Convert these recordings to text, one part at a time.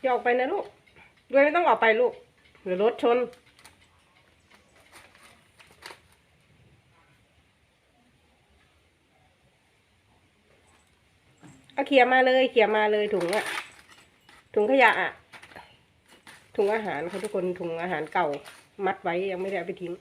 อย่าออกไปนะลูกด้วยไม่ต้องออกไปลูกเดี๋ยวรถชน เอาเขี่ยมาเลยเขี่ยมาเลยถุงอะถุงขยะอะถุงอาหารค่ะทุกคนถุงอาหารเก่ามัดไว้ยังไม่ได้เอาไปทิ้ง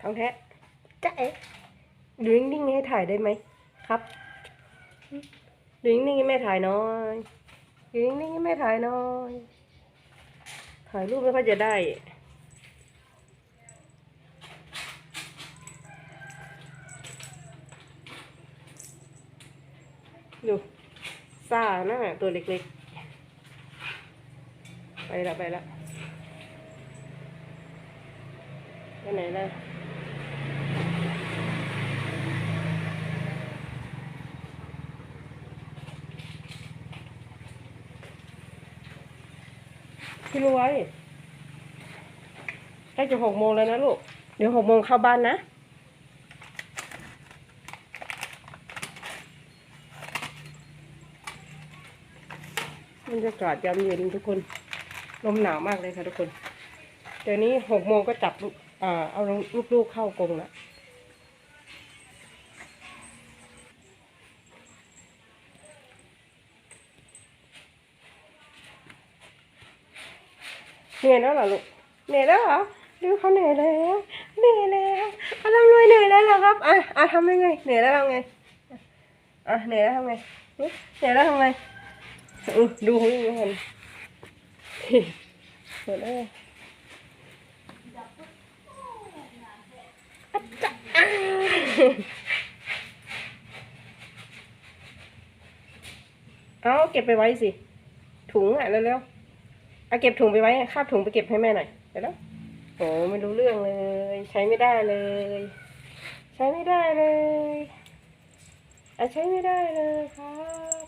ท้องแท้จ๊ะเอ๊ะดูนิ่งๆให้ถ่ายได้ไหมครับดูนิ่งๆให้แม่ถ่ายน้อยดูนิ่งๆให้แม่ถ่ายน้อย ถ่ายรูปไม่ค่อยจะได้ดูซ่านะตัวเล็กๆ ไปละไปละไปไหนล่ะ พี่รวยใกล้จะหกโมงแล้วนะลูก เดี๋ยวหกโมงเข้าบ้านนะ บรรยากาศยามเย็นทุกคน ลมหนาวมากเลยค่ะทุกคน เดี๋ยวนี้หกโมงก็จับลูกอ่าเอาลูกๆเข้ากรงและ เหนื่อยแล้วเหรอลูกเหนื่อยแล้วเหรอดูเขาเหนื่อยแล้วเหนื่อยแล้วอาทำรวยเหนื่อยแล้วเหรอครับอะอะทำยังไงเหนื่อยแล้วทำไงอะเหนื่อยแล้วทำไงเหนื่อยแล้วทำไงอือดูเขาอยู่หันเปิดเลยอะจ๊ะอ้าวเอาเก็บไปไว้สิถุงอะเร็วๆ เอาเก็บถุงไปไว้คาบถุงไปเก็บให้แม่หน่อยเดี๋ยวนะโอ้ไม่รู้เรื่องเลย ใช้ไม่ได้เลย ใช้ไม่ได้เลยอะใช้ไม่ได้เลยครับ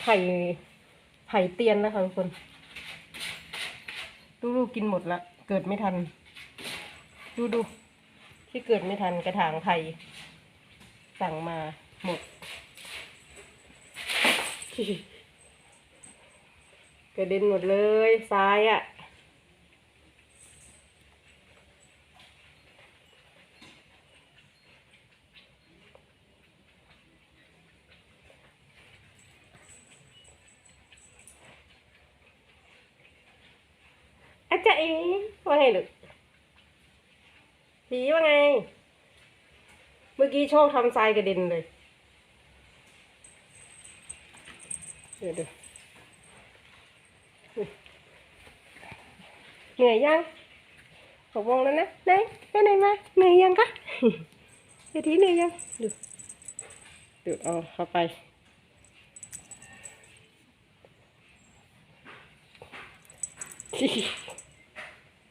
ไผ่ไผ่เตียนนะคะทุกคนดูดูกินหมดละ เกิดไม่ทัน ดูดู ที่เกิดไม่ทันกระถางไผ่สั่งมาหมด กระเด็นหมดเลยทรายอะ่ะอาจารย์เองว่าไงลูก ผีว่าไง เมื่อกี้โชคทำทรายกระเด็นเลย เดี๋ยวดูเหนื่อยยังหกโมงแล้วนะไหนไปไหนมาเหนื่อยยังคะเดี๋ยวทีเหนื่อยยังดูดูเอาเข้าไป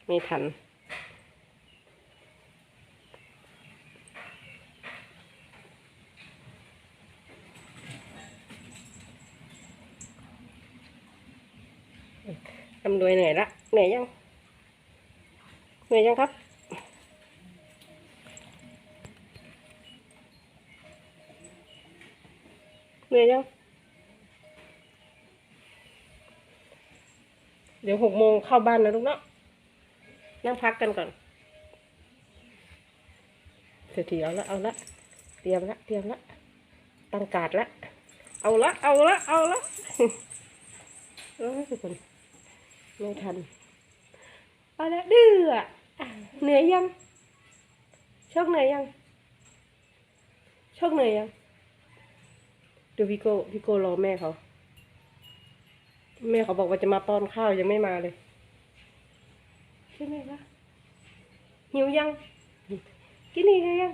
ไม่ทันำรวยเหนื่อยละเหนื่อยยังเหนื่อยยังครับเหนื่อยยังเดี๋ยวหกโมงเข้าบ้านนะลูกเนาะนั่งพักกันก่อนเสียทีเอาละเอาละเตรียมละเตรียมละตั้งการ์ดละเอาละเอาละเอาละเออทุกคน ไม่ทันเอาละดื้อเหนื่อยยังโชคเหนื่อยยังโชคเหนื่อยยังดูพี่โก้พี่โก้รอแม่เขาแม่เขาบอกว่าจะมาป้อนข้าวยังไม่มาเลยใช่ไหมล่ะหิวยัง กินอีกยัง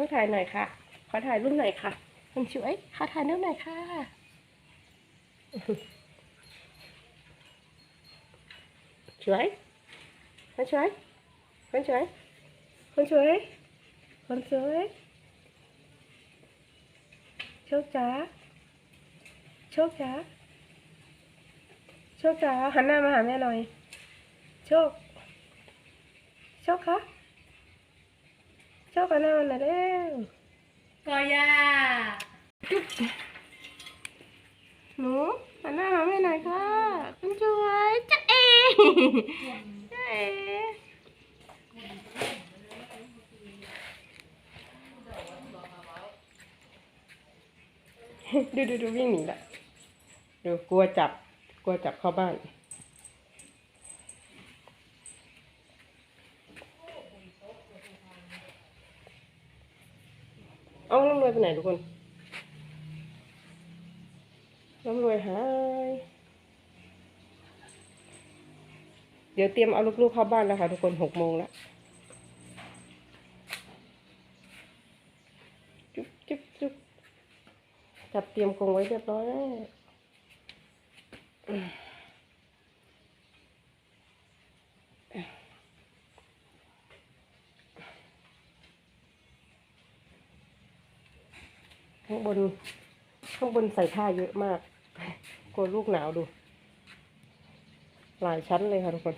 ช่วยถ่ายหน่อยค่ะ ขอถ่ายรูปหน่อยค่ะคุณช่วยขอถ่ายรูปหน่อยค่ะ ช่วยคนช่วยคนช่วยคนช่วยคนช่วยโชคจ๋าโชคจ๋าโชคจ๋าหันหน้ามาหาแม่หน่อย โชค โชคคะ โชคกันหน้ามาหน่อยเร็วก็ย่าหนูหันหน้ามาแม่หน่อยค่ะคุณช่วยจ๊ะเอจ๊ะเอดูดูดูวิ่งหนีละดูกลัวจับ กลัวจับเข้าบ้าน เอาน้ำร วยไปไหนทุกคนน้ำรวยหาย เดี๋ยวเตรียมเอาลูกๆเข้าบ้านแล้วค่ะทุกคนหกโมงแล้วจุ๊บจุ๊บจุ๊บจับเตรียมกรงไว้เรียบร้อยแล้ว ข้างบน ข้างบนใส่ผ้าเยอะมาก กลัวลูกหนาวดู หลายชั้นเลยค่ะทุกคน